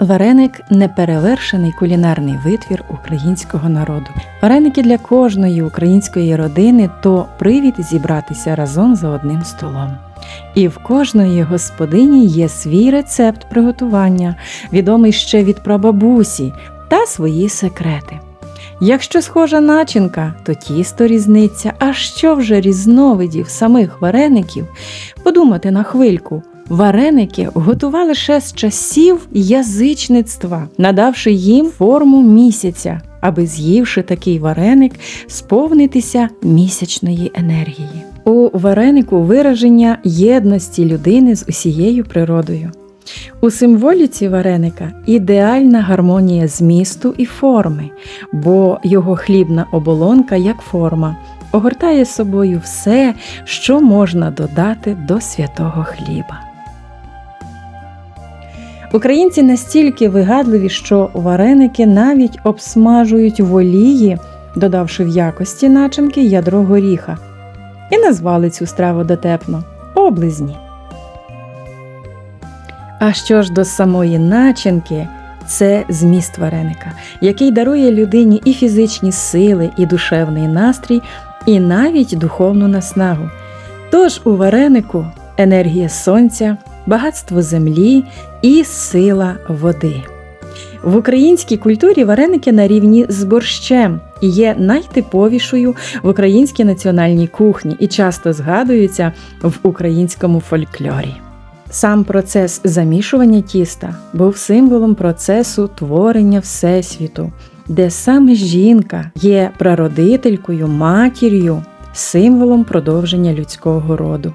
Вареник неперевершений кулінарний витвір українського народу. Вареники для кожної української родини то привід зібратися разом за одним столом. І в кожної господині є свій рецепт приготування, відомий ще від прабабусі, та свої секрети. Якщо схожа начинка, то тісто різниця, а що вже різновидів самих вареників, подумати на хвильку. Вареники готували ще з часів язичництва, надавши їм форму місяця, аби з'ївши такий вареник, сповнитися місячної енергії. У варенику вираження єдності людини з усією природою. У символіці вареника ідеальна гармонія змісту і форми, бо його хлібна оболонка як форма огортає собою все, що можна додати до святого хліба. Українці настільки вигадливі, що вареники навіть обсмажують в олії, додавши в якості начинки ядро горіха, і назвали цю страву дотепно облизні. А що ж до самої начинки, це зміст вареника, який дарує людині і фізичні сили, і душевний настрій, і навіть духовну наснагу. Тож у варенику енергія сонця, багатство землі і сила води. В українській культурі вареники на рівні з борщем і є найтиповішою в українській національній кухні і часто згадуються в українському фольклорі. Сам процес замішування тіста був символом процесу творення Всесвіту, де саме жінка є прародителькою, матір'ю, символом продовження людського роду.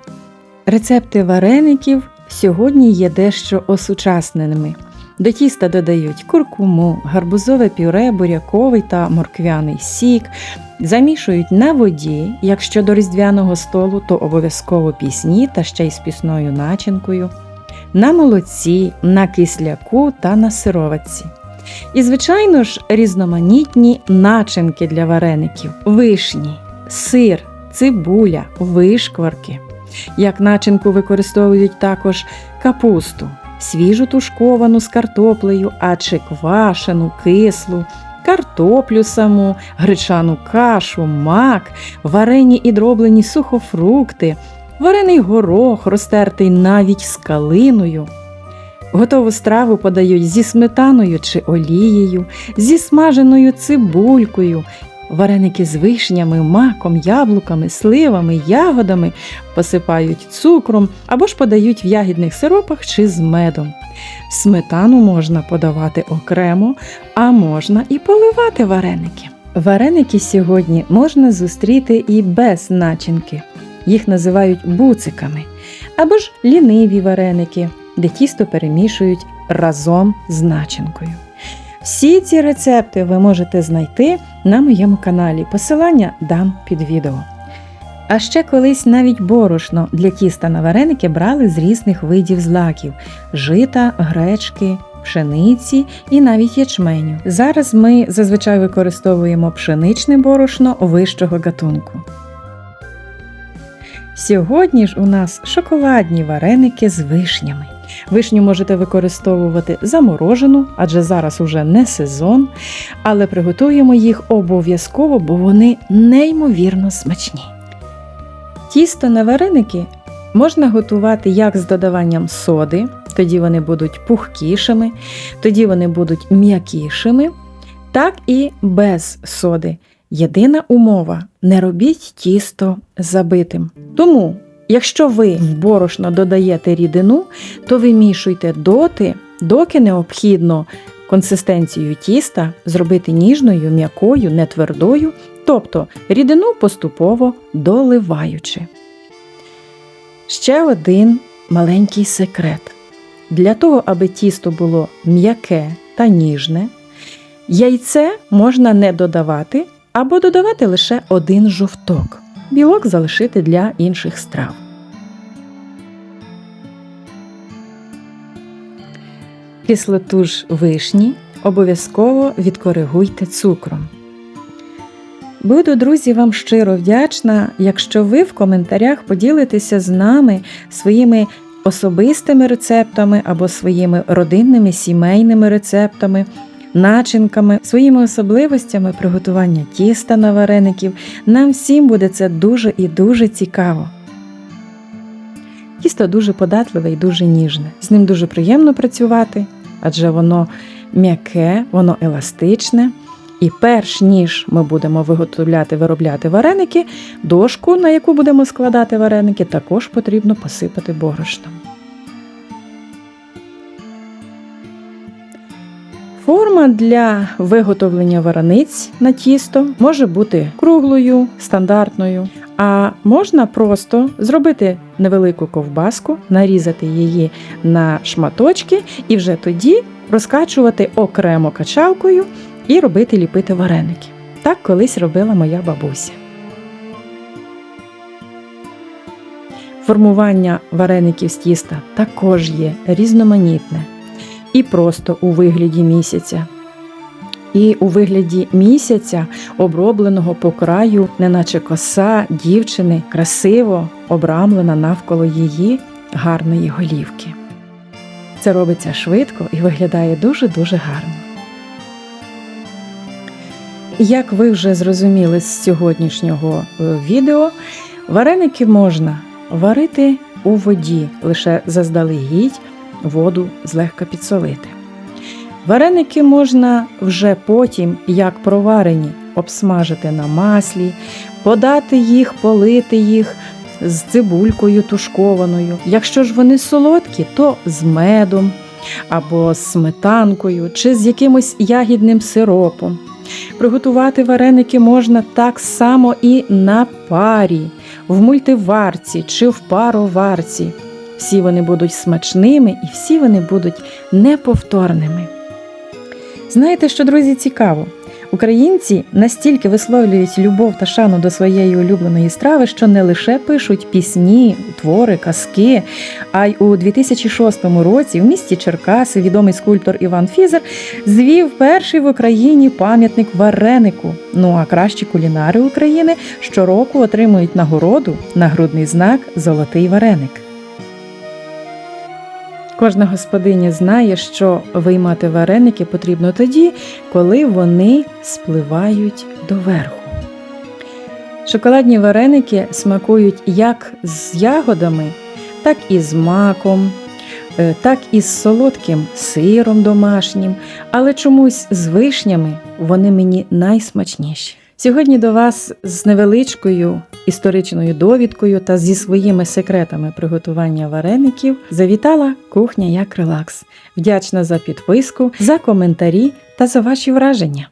Рецепти вареників сьогодні є дещо осучасненими. До тіста додають куркуму, гарбузове пюре, буряковий та морквяний сік, замішують на воді, якщо до різдвяного столу, то обов'язково пісні та ще й з пісною начинкою, на молоці, на кисляку та на сироватці. І, звичайно ж, різноманітні начинки для вареників, вишні, сир, цибуля, вишкварки. Як начинку використовують також капусту, свіжу тушковану з картоплею, а чи квашену, кислу, картоплю саму, гречану кашу, мак, варені і дроблені сухофрукти, варений горох, розтертий навіть з калиною. Готову страву подають зі сметаною чи олією, зі смаженою цибулькою, Вареники з вишнями, маком, яблуками, сливами, ягодами посипають цукром або ж подають в ягідних сиропах чи з медом. Сметану можна подавати окремо, а можна і поливати вареники. Вареники сьогодні можна зустріти і без начинки. Їх називають буциками, або ж ліниві вареники, де тісто перемішують разом з начинкою. Всі ці рецепти ви можете знайти на моєму каналі. Посилання дам під відео. А ще колись навіть борошно для тіста на вареники брали з різних видів злаків жита, гречки, пшениці і навіть ячменю. Зараз ми зазвичай використовуємо пшеничне борошно вищого гатунку. Сьогодні ж у нас шоколадні вареники з вишнями. Вишню можете використовувати заморожену, адже зараз уже не сезон, але приготуємо їх обов'язково, бо вони неймовірно смачні. Тісто на вареники можна готувати як з додаванням соди, тоді вони будуть пухкішими, тоді вони будуть м'якішими, так і без соди. Єдина умова не робіть тісто забитим. Тому Якщо ви в борошно додаєте рідину, то вимішуйте доти, доки необхідно консистенцію тіста зробити ніжною, м'якою, не твердою, тобто рідину поступово доливаючи. Ще один маленький секрет. Для того, аби тісто було м'яке та ніжне, яйце можна не додавати або додавати лише один жовток білок залишити для інших страв. Кислоту ж вишні обов'язково відкоригуйте цукром. Буду, друзі, вам щиро вдячна, якщо ви в коментарях поділитеся з нами своїми особистими рецептами або своїми родинними сімейними рецептами, начинками, своїми особливостями приготування тіста на вареників. Нам всім буде це дуже і дуже цікаво. Тісто дуже податливе і дуже ніжне. З ним дуже приємно працювати, адже воно м'яке, воно еластичне. І перш ніж ми будемо виготовляти виробляти вареники, дошку, на яку будемо складати вареники, також потрібно посипати борошном. Форма для виготовлення варениць на тісто може бути круглою, стандартною, а можна просто зробити невелику ковбаску, нарізати її на шматочки і вже тоді розкачувати окремо качалкою і робити ліпити вареники. Так колись робила моя бабуся. Формування вареників з тіста також є різноманітне і просто у вигляді місяця. І у вигляді місяця, обробленого по краю, неначе коса дівчини, красиво обрамлена навколо її гарної голівки. Це робиться швидко і виглядає дуже-дуже гарно. Як ви вже зрозуміли з сьогоднішнього е, відео, вареники можна варити у воді, лише заздалегідь воду злегка підсолити. Вареники можна вже потім, як проварені, обсмажити на маслі, подати їх, полити їх з цибулькою тушкованою. Якщо ж вони солодкі, то з медом або з сметанкою чи з якимось ягідним сиропом. Приготувати вареники можна так само і на парі, в мультиварці чи в пароварці. Всі вони будуть смачними і всі вони будуть неповторними. Знаєте, що, друзі, цікаво? Українці настільки висловлюють любов та шану до своєї улюбленої страви, що не лише пишуть пісні, твори, казки, а й у 2006 році в місті Черкаси відомий скульптор Іван Фізер звів перший в Україні пам'ятник варенику. Ну а кращі кулінари України щороку отримують нагороду нагрудний знак Золотий вареник. Кожна господиня знає, що виймати вареники потрібно тоді, коли вони спливають доверху. Шоколадні вареники смакують як з ягодами, так і з маком, е, так і з солодким сиром домашнім, але чомусь з вишнями вони мені найсмачніші. Сьогодні до вас з невеличкою історичною довідкою та зі своїми секретами приготування вареників завітала кухня як релакс. Вдячна за підписку, за коментарі та за ваші враження.